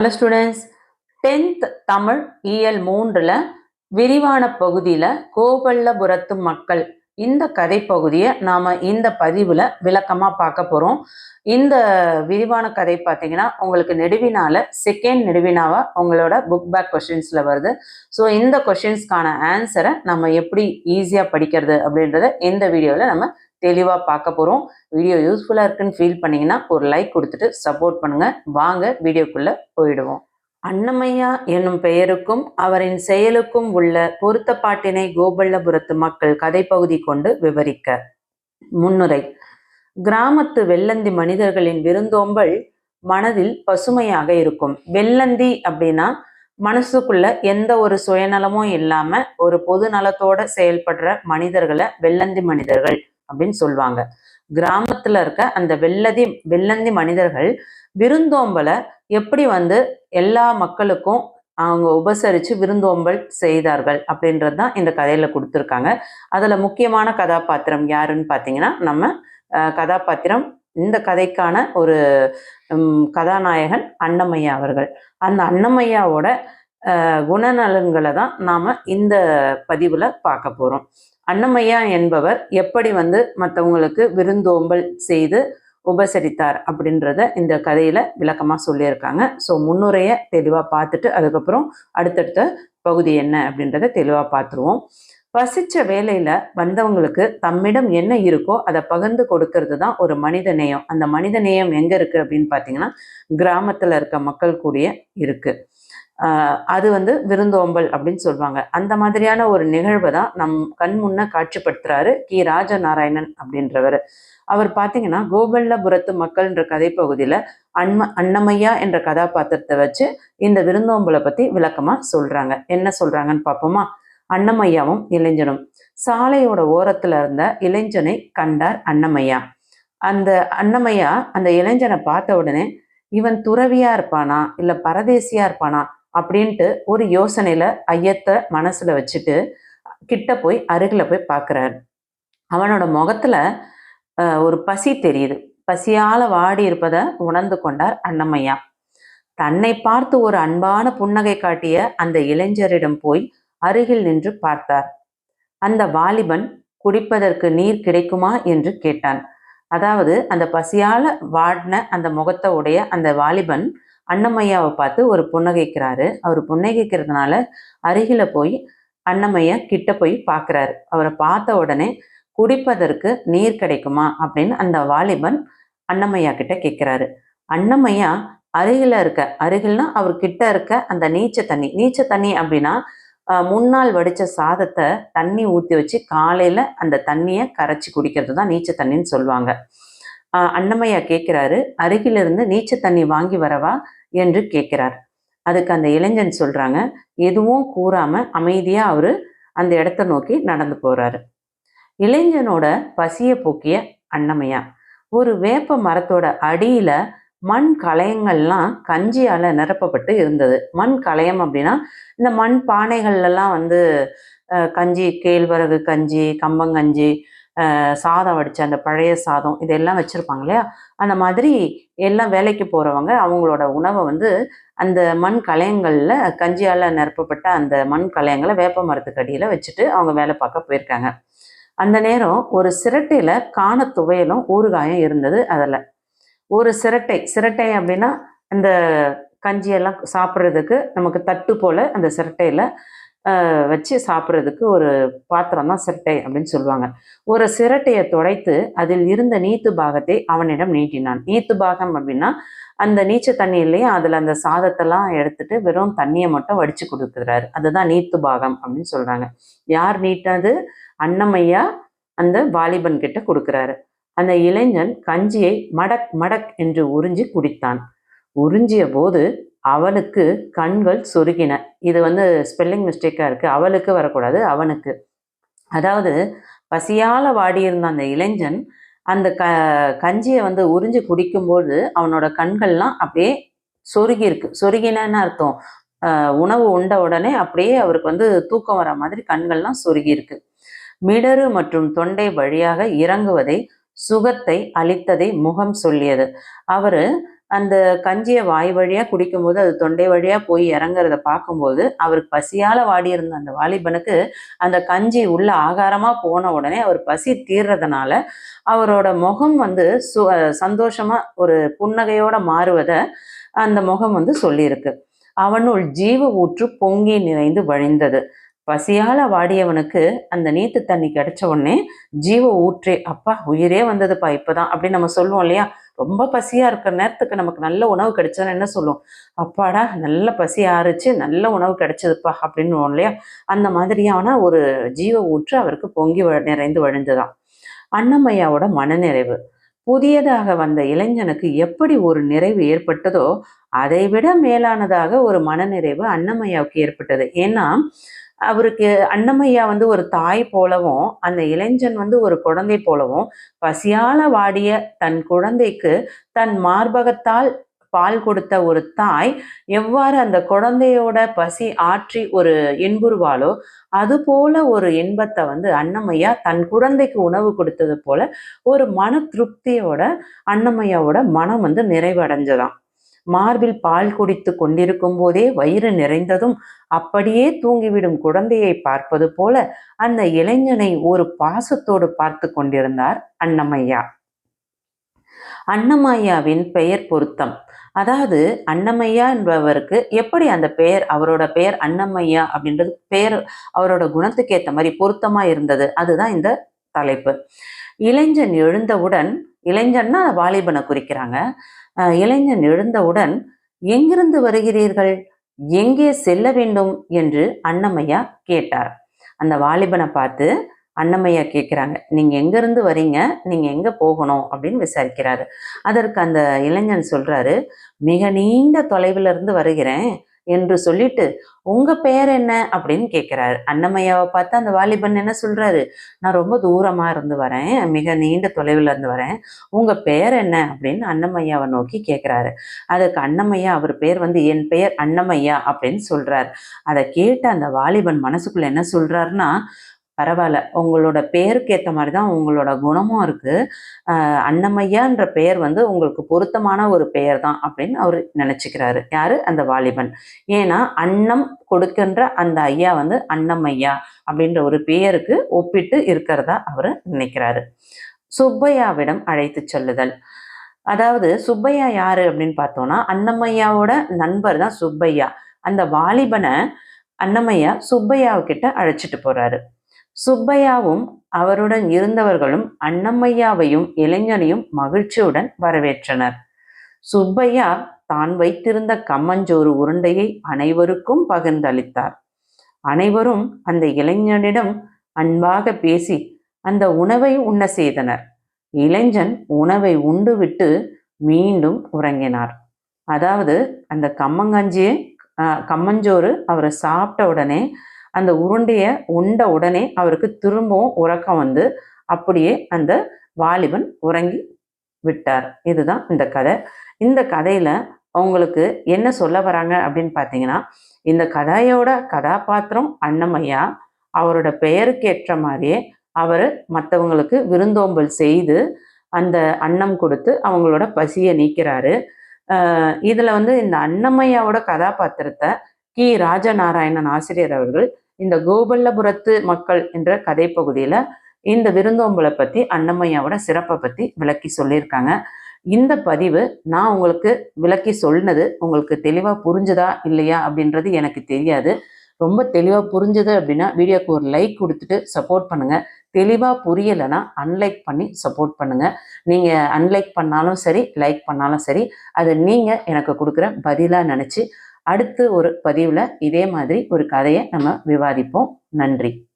Hello students tenth Tamil இயல் மூன்றில் விரிவான பகுதியில் கோபல்லபுரத்து மக்கள் இந்த கதை பகுதியை நாம் இந்த பதிவில் விளக்கமாக பார்க்க போகிறோம் இந்த விரிவான கதை பார்த்தீங்கன்னா உங்களுக்கு நெடுவினால செகண்ட் நெடுவினாவா உங்களோட புக் பேக் கொஷின்ஸில் வருது. ஸோ இந்த கொஷின்ஸ்க்கான ஆன்சரை நம்ம எப்படி ஈஸியாக படிக்கிறது அப்படின்றத இந்த வீடியோவில் நம்ம தெளிவாக பார்க்க போகிறோம் வீடியோ யூஸ்ஃபுல்லாக இருக்குன்னு ஃபீல் பண்ணிங்கன்னா ஒரு லைக் கொடுத்துட்டு சப்போர்ட் பண்ணுங்கள் வாங்க வீடியோக்குள்ளே போயிடுவோம். அன்னமையா என்னும் பெயருக்கும் அவரின் செயலுக்கும் உள்ள பொருத்தப்பாட்டினை கோபல்லபுரத்து மக்கள் கதைப்பகுதி கொண்டு விவரிக்க. முன்னுரை. கிராமத்து வெள்ளந்தி மனிதர்களின் விருந்தோம்பல் மனதில் பசுமையாக இருக்கும். வெள்ளந்தி அப்படின்னா மனசுக்குள்ள எந்த ஒரு சுயநலமும் இல்லாம ஒரு பொது நலத்தோட செயல்படுற மனிதர்களை வெள்ளந்தி மனிதர்கள் அப்படின்னு சொல்லுவாங்க. கிராமத்துல இருக்க அந்த வெள்ளதி வெள்ளந்தி மனிதர்கள் விருந்தோம்பலை எப்படி வந்து எல்லா மக்களுக்கும் அவங்க உபசரித்து விருந்தோம்பல் செய்தார்கள் அப்படின்றது தான் இந்த கதையில் கொடுத்துருக்காங்க. அதில் முக்கியமான கதாபாத்திரம் யாருன்னு பார்த்தீங்கன்னா நம்ம கதாபாத்திரம் இந்த கதைக்கான ஒரு கதாநாயகன் அன்னமையா அவர்கள். அந்த அன்னமையாவோட குணநலன்களை தான் நாம் இந்த பதிவில் பார்க்க போகிறோம் அன்னமையா என்பவர் எப்படி வந்து மற்றவங்களுக்கு விருந்தோம்பல் செய்து உபசரித்தார் அப்படின்றத இந்த கதையில விளக்கமாக சொல்லியிருக்காங்க. ஸோ முன்னுரையை தெளிவாக பார்த்துட்டு அதுக்கப்புறம் அடுத்தடுத்த பகுதி என்ன அப்படின்றத தெளிவாக பார்த்துருவோம். பசிச்ச வேலையில வந்தவங்களுக்கு தம்மிடம் என்ன இருக்கோ அதை பகிர்ந்து கொடுக்கறது தான் ஒரு மனித நேயம். அந்த மனித நேயம் எங்க இருக்கு அப்படின்னு பார்த்தீங்கன்னா கிராமத்துல இருக்க மக்கள் கூடிய இருக்கு. அது வந்து விருந்தோம்பல் அப்படின்னு சொல்லுவாங்க அந்த மாதிரியான ஒரு நிகழ்வை தான் நம் கண் முன்ன காட்சிப்படுத்துறாரு கி. ராஜநாராயணன் அப்படின்றவர். அவர் பார்த்தீங்கன்னா கோபல்லபுரத்து மக்கள்ன்ற கதைப்பகுதியில் அன்ம அன்னமையா என்ற கதாபாத்திரத்தை வச்சு இந்த விருந்தோம்பலை பற்றி விளக்கமாக சொல்கிறாங்க என்ன சொல்கிறாங்கன்னு பார்ப்போமா அன்னமையாவும் இளைஞனும். சாலையோட ஓரத்தில் இருந்த இளைஞனை கண்டார் அன்னமையா. அந்த அன்னமையா அந்த இளைஞனை பார்த்த உடனே இவன் துறவியா இருப்பானா? இல்லை பரதேசியா இருப்பானா? அப்படின்ட்டு ஒரு யோசனையில ஐயத்தை மனசுல வச்சுட்டு கிட்ட போய் அருகில் போய் பார்க்கறாரு அவனோட முகத்துல ஒரு பசி தெரியுது. பசியால வாடி இருப்பதை உணர்ந்து கொண்டார் அண்ணமையா தன்னை பார்த்து ஒரு அன்பான புன்னகை காட்டிய அந்த இளைஞரிடம் போய் அருகில் நின்று பார்த்தார். அந்த வாலிபன் குடிப்பதற்கு நீர் கிடைக்குமா என்று கேட்டான். அதாவது அந்த பசியால வாடின அந்த முகத்தை உடைய அந்த வாலிபன் அன்னமையாவை பார்த்து ஒரு புன்னகைக்கிறாரு. அவர் புன்னகைக்கிறதுனால அருகில போய் அன்னமையா கிட்ட போய் பார்க்குறாரு அவரை பார்த்த உடனே குடிப்பதற்கு நீர் கிடைக்குமா? அப்படின்னு அந்த வாலிபன் அன்னமையா கிட்ட கேட்குறாரு அன்னமையா அருகில இருக்க அருகில்னா அவர் கிட்ட இருக்க அந்த நீச்ச தண்ணி. நீச்ச தண்ணி அப்படின்னா முன்னால் வடித்த வடிச்ச சாதத்தை தண்ணி ஊற்றி வச்சு காலையில் அந்த தண்ணியை கரைச்சி குடிக்கிறது தான் நீச்ச தண்ணின்னு சொல்லுவாங்க. அன்னமையா கேட்கிறாரு அருகிலிருந்து நீச்ச தண்ணி வாங்கி வரவா என்று கேட்கிறார் அதுக்கு அந்த இளைஞன் சொல்றாங்க எதுவும் கூறாம அமைதியா அவரு அந்த இடத்த நோக்கி நடந்து போறாரு. இளைஞனோட பசிய போக்கிய அன்னமையா ஒரு வேப்ப மரத்தோட அடியில மண் களையங்கள்லாம் கஞ்சியால நிரப்பப்பட்டு இருந்தது. மண் கலயம் அப்படின்னா இந்த மண் பானைகள்லாம் வந்து கஞ்சி கேழ்வரகு கஞ்சி கம்பங்கஞ்சி சாதம் வடித்த அந்த பழைய சாதம் இதெல்லாம் வச்சுருப்பாங்க இல்லையா? அந்த மாதிரி எல்லாம் வேலைக்கு போகிறவங்க அவங்களோட உணவை வந்து அந்த மண் கலையங்களில் கஞ்சியால் நிரப்பப்பட்ட அந்த மண் கலயங்களை வேப்ப மரத்துக்கு வச்சுட்டு அவங்க வேலை பார்க்க போயிருக்காங்க. அந்த நேரம் ஒரு சிரட்டையில் காண துவையலும் ஊறுகாயும் இருந்தது அதில். ஒரு சிரட்டை சிரட்டை அப்படின்னா அந்த கஞ்சியெல்லாம் சாப்பிட்றதுக்கு நமக்கு தட்டு போல் அந்த சிரட்டையில் வச்சு சாப்பிட்றதுக்கு ஒரு பாத்திரம் தான் சிரட்டை அப்படின்னு சொல்லுவாங்க. ஒரு சிரட்டையை துடைத்து அதில் இருந்த நீத்து பாகத்தை அவனிடம் நீட்டினான். நீத்து பாகம் அப்படின்னா அந்த நீச்ச தண்ணியிலையும் அதில் அந்த சாதத்தெல்லாம் எடுத்துட்டு வெறும் தண்ணியை மட்டும் வடித்து கொடுக்குறாரு. அதுதான் நீத்து பாகம் அப்படின்னு சொல்கிறாங்க யார் நீட்டது அன்னமையா அந்த வாலிபன் கிட்ட கொடுக்குறாரு. அந்த இளைஞன் கஞ்சியை மடக் மடக் என்று உறிஞ்சி குடித்தான். உறிஞ்சிய போது அவனுக்கு கண்கள் சொருகின. இது வந்து ஸ்பெல்லிங் மிஸ்டேக்காக இருக்குது அவளுக்கு வரக்கூடாது அவனுக்கு. அதாவது பசியால் வாடியிருந்த அந்த இளைஞன் அந்த க கஞ்சியை வந்து உறிஞ்சி குடிக்கும்போது அவனோட கண்கள்லாம் அப்படியே சொருகி இருக்கு சொருகினன்னு அர்த்தம். உணவு உண்ட உடனே அப்படியே அவருக்கு வந்து தூக்கம் வர மாதிரி கண்கள்லாம் சொருகி இருக்கு மிடறு மற்றும் தொண்டை வழியாக இறங்குவதை சுகத்தை அளித்ததை முகம் சொல்லியது. அவரு அந்த கஞ்சியை வாய் வழியாக குடிக்கும்போது அது தொண்டை வழியாக போய் இறங்குறத பார்க்கும்போது அவருக்கு பசியால் வாடியிருந்த அந்த வாலிபனுக்கு அந்த கஞ்சி உள்ள ஆகாரமாக போன உடனே அவர் பசி தீர்றதுனால அவரோட முகம் வந்து சு சந்தோஷமாக ஒரு புன்னகையோட மாறுவதை அந்த முகம் வந்து சொல்லியிருக்கு. அவனுள் ஜீவ ஊற்று பொங்கி நிறைந்து வழிந்தது. பசியால வாடியவனுக்கு அந்த நீத்து தண்ணி கிடைச்ச உடனே ஜீவ ஊற்றே அப்பா உயிரே வந்ததுப்பா இப்பதான் அப்படின்னு நம்ம சொல்லுவோம் இல்லையா? ரொம்ப பசியா இருக்கிற நேரத்துக்கு நமக்கு நல்ல உணவு கிடைச்சதுன்னு என்ன சொல்லுவோம் அப்பாடா நல்ல பசி ஆறுச்சு நல்ல உணவு கிடைச்சதுப்பா அப்படின்னு இல்லையா? அந்த மாதிரியான ஒரு ஜீவ ஊற்று அவருக்கு பொங்கி நிறைந்து வழிந்துதான் அன்னமையாவோட மனநிறைவு. புதியதாக வந்த இளைஞனுக்கு எப்படி ஒரு நிறைவு ஏற்பட்டதோ அதை விட மேலானதாக ஒரு மனநிறைவு அன்னமையாவுக்கு ஏற்பட்டது. ஏன்னா அவருக்கு அன்னமையா வந்து ஒரு தாய் போலவும் அந்த இளைஞன் வந்து ஒரு குழந்தை போலவும் பசியால வாடிய தன் குழந்தைக்கு தன் மார்பகத்தால் பால் கொடுத்த ஒரு தாய் எவ்வாறு அந்த குழந்தையோட பசி ஆற்றி ஒரு இன்புறுவாளோ அது போல ஒரு இன்பத்தை வந்து அன்னமையா தன் குழந்தைக்கு உணவு கொடுத்தது போல ஒரு மன திருப்தியோட அன்னமையாவோட மனம் வந்து நிறைவடைஞ்சதாம். மார்பில் பால் குடித்து கொண்டிருக்கும் போதே வயிறு நிறைந்ததும் அப்படியே தூங்கிவிடும் குழந்தையை பார்ப்பது போல அந்த இளைஞனை ஒரு பாசத்தோடு பார்த்து கொண்டிருந்தார் அன்னமையா அன்னமையாவின் பெயர் பொருத்தம். அதாவது அன்னமையா என்பவருக்கு எப்படி அந்த பெயர் அவரோட பெயர் அன்னமையா அப்படின்றது பெயர் அவரோட குணத்துக்கு ஏற்ற மாதிரி பொருத்தமா இருந்தது. அதுதான் இந்த தலைப்பு. இளைஞன் எழுந்தவுடன் இளைஞன்னா வாலிபனை குறிக்கிறாங்க. இளைஞன் எழுந்தவுடன் எங்கிருந்து வருகிறீர்கள்? எங்கே செல்ல வேண்டும்? என்று அன்னமையா கேட்டார். அந்த வாலிபனை பார்த்து அன்னமையா கேட்குறாங்க நீங்கள் எங்கேருந்து வரீங்க? நீங்கள் எங்கே போகணும்? அப்படின்னு விசாரிக்கிறாரு. அதற்கு அந்த இளைஞன் சொல்கிறாரு மிக நீண்ட தொலைவில் இருந்து வருகிறேன். என்று சொல்லிட்டு உங்க பெயர் என்ன? அப்படின்னு கேட்கிறாரு அன்னமையாவை பார்த்து அந்த வாலிபன் என்ன சொல்றாரு? நான் ரொம்ப தூரமா இருந்து வரேன். மிக நீண்ட தொலைவில் இருந்து வரேன். உங்க பெயர் என்ன? அப்படின்னு அன்னமையாவை நோக்கி கேட்கிறாரு அதுக்கு அன்னமையா அவர் பெயர் வந்து என் பெயர் அன்னமையா அப்படின்னு சொல்றாரு. அதை கேட்டு அந்த வாலிபன் மனசுக்குள்ள என்ன சொல்றாருன்னா பரவாயில்ல. உங்களோட பெயருக்கு ஏற்ற மாதிரி தான் உங்களோட குணமும் இருக்குது அன்னமையான்ற பெயர் வந்து உங்களுக்கு பொருத்தமான ஒரு பெயர் தான் அப்படின்னு அவர் நினச்சிக்கிறாரு. யார்? அந்த வாலிபன். ஏன்னா அன்னம் கொடுக்கின்ற அந்த ஐயா வந்து அன்னமையா அப்படின்ற ஒரு பெயருக்கு ஒப்பிட்டு இருக்கிறதா அவர் நினைக்கிறாரு. சுப்பையாவிடம் அழைத்து செல்லுதல். அதாவது சுப்பையா யாரு அப்படின்னு பார்த்தோம்னா அன்னமையாவோட நண்பர் தான் சுப்பையா. அந்த வாலிபனை அன்னமையா சுப்பையாவுக்கிட்ட அழைச்சிட்டு போறாரு. சுப்பையாவும் அவருடன் இருந்தவர்களும் அன்னம்மையாவையும் இளைஞனையும் மகிழ்ச்சியுடன் வரவேற்றனர். சுப்பையா தான் வைத்திருந்த கம்மஞ்சோறு உருண்டையை அனைவருக்கும் பகிர்ந்தளித்தார். அனைவரும் அந்த இளைஞனிடம் அன்பாக பேசி அந்த உணவை உண்ண செய்தனர். இளைஞன் உணவை உண்டுவிட்டு மீண்டும் உறங்கினார். அதாவது அந்த கம்மங்கஞ்சியை கம்மஞ்சோறு அவரை சாப்பிட்ட உடனே அந்த உருண்டையை உண்ட உடனே அவருக்கு திரும்பவும் உறக்கம் வந்து அப்படியே அந்த வாலிபன் உறங்கி விட்டார். இதுதான் இந்த கதை. இந்த கதையில அவங்களுக்கு என்ன சொல்ல வராங்க அப்படின்னு பார்த்தீங்கன்னா இந்த கதையோட கதாபாத்திரம் அன்னமையா அவரோட பெயருக்கு ஏற்ற மாதிரியே அவர் மற்றவங்களுக்கு விருந்தோம்பல் செய்து அந்த அன்னம் கொடுத்து அவங்களோட பசியை நீக்கிறாரு. இதில் வந்து இந்த அன்னமையாவோட கதாபாத்திரத்தை கி. ராஜநாராயணன் ஆசிரியர் அவர்கள் இந்த கோபல்லபுரத்து மக்கள் என்ற கதை பகுதியில் இந்த விருந்தோம்பலை பற்றி அன்னமையாவோட சிறப்பை பற்றி விளக்கி சொல்லியிருக்காங்க. இந்த பதிவு நான் உங்களுக்கு விளக்கி சொன்னது உங்களுக்கு தெளிவாக புரிஞ்சுதா இல்லையா அப்படின்றது எனக்கு தெரியாது. ரொம்ப தெளிவாக புரிஞ்சுது அப்படின்னா வீடியோக்கு ஒரு லைக் கொடுத்துட்டு சப்போர்ட் பண்ணுங்கள் தெளிவாக புரியலைன்னா அன்லைக் பண்ணி சப்போர்ட் பண்ணுங்கள் நீங்கள் அன்லைக் பண்ணாலும் சரி லைக் பண்ணாலும் சரி அதை நீங்கள் எனக்கு கொடுக்குற பதிலாக நினச்சி அடுத்து ஒரு பதிவில் இதே மாதிரி ஒரு கதையை நம்ம விவாதிப்போம். நன்றி.